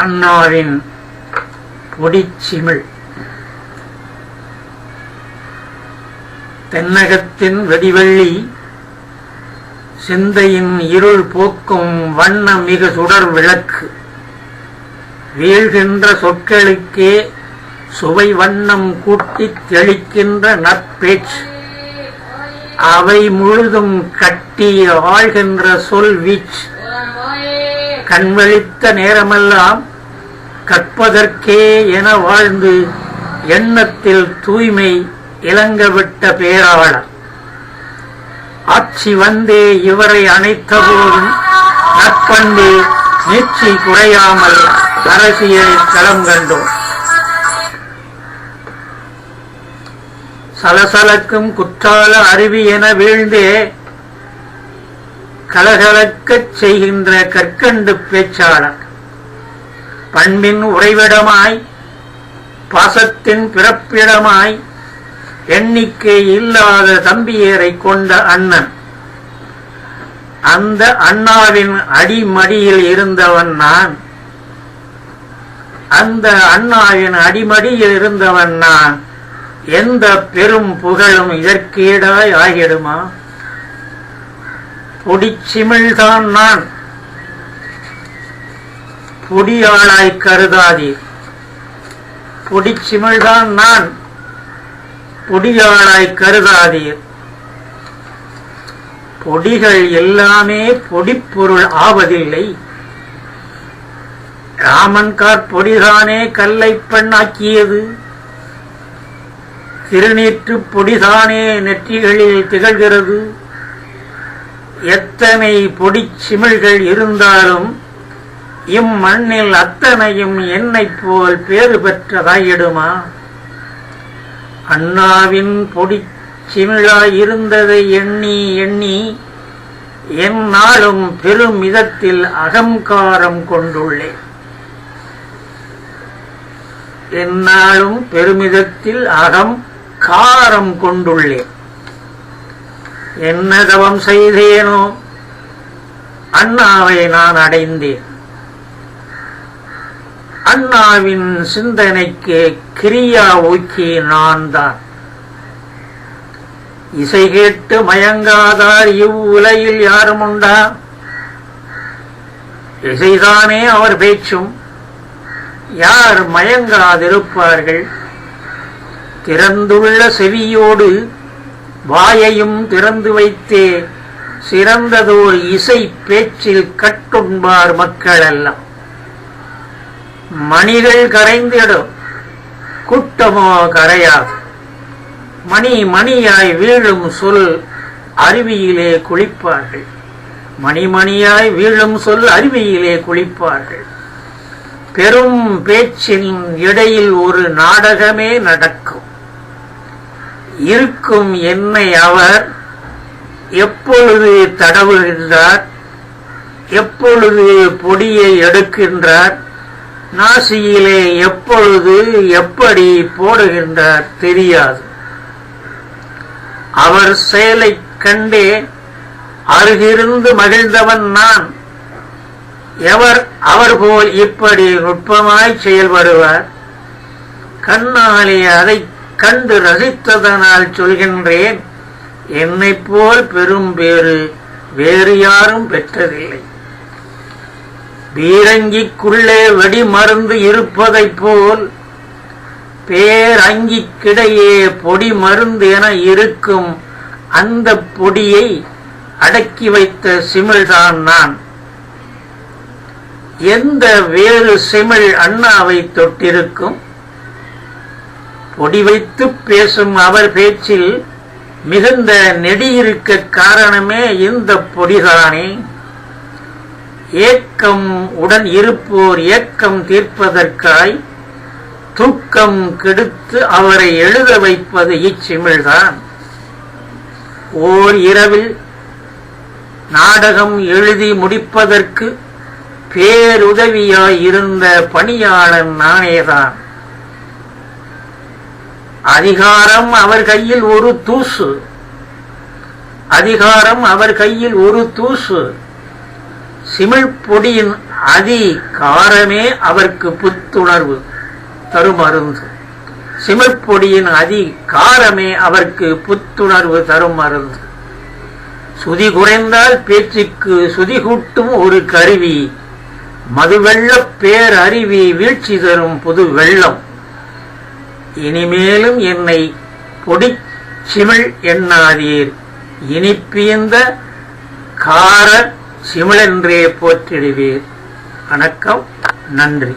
அண்ணாவின் பொடிச்சிமிழ் தென்னகத்தின் வெடிவெள்ளி சிந்தையின் இருள் போக்கும் வண்ண மிக சுடர் விளக்கு வீழ்கின்ற சொற்களுக்கே சுவை வண்ணம் கூட்டித் தெளிக்கின்ற நற்பேச்சு. அவை முழுதும் கட்டி ஆழ்கின்ற சொல் வீச்சு. கண்வழித்த நேரமெல்லாம் கற்பதற்கே என வாழ்ந்து எண்ணத்தில் தூய்மை இளங்கவிட்ட பேராளர். ஆட்சி வந்தே இவரை அணைத்த போதும் நற்பண்பு நீட்சி குறையாமல் அரசியலில் களம் கண்டோம். சலசலக்கும் குற்றால அருவி என வீழ்ந்தே கலகலக்கச் செய்கின்ற கற்கண்டு பேச்சாளர். பண்பின் உறைவிடமாய் பாசத்தின் பிறப்பிடமாய் எண்ணிக்கை இல்லாத தம்பியரை கொண்ட அண்ணன். அந்த அண்ணாவின் அடிமடியில் இருந்தவன் நான். அந்த அண்ணாவின் அடிமடியில் இருந்தவன் நான். எந்த பெரும் புகழும் இதற்கீடாய் ஆகிடுமா? பொடிச்சிமிழ்தான் நான். பொடியாளாய் கருதாதீர் பொடிச்சிமிழ்தான் நான். பொடியாளாய் கருதாதீர் பொடிகள் எல்லாமே பொடிப்பொருள் ஆவதில்லை. ராமன்கார் பொடிதானே கல்லை பெண்ணாக்கியது. திருநீற்று பொடிதானே நெற்றிகளில் திகழ்கிறது. எத்தனை பொடிச் சிமிழ்கள் இருந்தாலும் இம்மண்ணில் அத்தனையும் என்னைப் போல் பேறு பெற்றதாயிடுமா? அண்ணாவின் பொடி சிமிழாயிருந்ததை எண்ணி எண்ணி என் நாளும் பெரும் இதத்தில் அகங்காரம் கொண்டுள்ளேன். என்னாலும் பெருமிதத்தில் அகம் காரம் கொண்டுள்ளேன். என்ன தவம் செய்தேனோ? அண்ணாவை நான் அடைந்தேன். அண்ணாவின் சிந்தனைக்கு கிரியா ஊக்கி நான் தான் இசை கேட்டு மயங்காதார் இவ்வுலகில் யாரும் உண்டா? இசைதானே அவர் பேச்சும். யார் மயங்காதிருப்பார்கள்? திறந்துள்ள செவியோடு வாயையும் திறந்து வைத்தே சிறந்ததோர் இசை பேச்சில் கட்டுண்பார் மக்களெல்லாம். மணிகள் கரைந்திடும். கூட்டமோ கரையாது. மணி மணியாய் வீழும் சொல் அருவியிலே குளிப்பார்கள். மணிமணியாய் வீழும் சொல் அருவியிலே குளிப்பார்கள். பெரும் பேச்சின் இடையில் ஒரு நாடகமே நடக்கும். இருக்கும் என்னை அவர் எப்பொழுது தடவுகின்றார்? எப்பொழுது பொடியை எடுக்கின்றார்? நாசியிலே எப்பொழுது எப்படி போடுகின்றார் தெரியாது. அவர் செயலைக் கண்டே அருகிருந்து மகிழ்ந்தவன் நான். எவர் அவர் போல் இப்படி நுட்பமாய் செயல்படுவார்? கண்ணாலே அதை கண்டு ரசித்ததனால் சொல்கின்றேன் என்னைப் போல் பெரும் பேறு வேறு யாரும் பெற்றதில்லை. பீரங்கிக்குள்ளே வெடி மருந்து இருப்பதைப் போல் பேரங்கிக்கிடையே பொடி மருந்து என இருக்கும் அந்த பொடியை அடக்கி வைத்த சிமிழ்தான் நான். எந்த வேறு சிமிழ் அண்ணாவை தொட்டிருக்கும்? பொடி வைத்து பேசும் அவர் பேச்சில் மிகுந்த நெடியிருக்க காரணமே இந்த பொடிதானே. ஏக்கம் உடன் இருப்போர் ஏக்கம் தீர்ப்பதற்காய் தூக்கம் கெடுத்து அவரை எழுத வைப்பது இச்சிமிழ்தான். ஓர் இரவில் நாடகம் எழுதி முடிப்பதற்கு பேருதவியாய் இருந்த பணியாளன் நானேதான். அதிகாரம் அவர் கையில் ஒரு தூசு. அதிகாரம் அவர் கையில் ஒரு தூசு. சிமிழ் பொடியின் அதி காரமே அவர்க்கு புத்துணர்வு தருமருந்து. சிமிழ்ப்பொடியின் அதி காரமே அவர்க்கு புத்துணர்வு தரும் மருந்து சுதி குறைந்தால் பேச்சுக்கு சுதி கூட்டும் ஒரு கருவி. மதுவெள்ள பேரருவி வீழ்ச்சி தரும் புது வெள்ளம். இனிமேலும் என்னை பொடி சிமிழ் எண்ணாதீர். இனிப்பியந்த கார சிமிழென்றே போற்றிடுவீர். வணக்கம் நன்றி.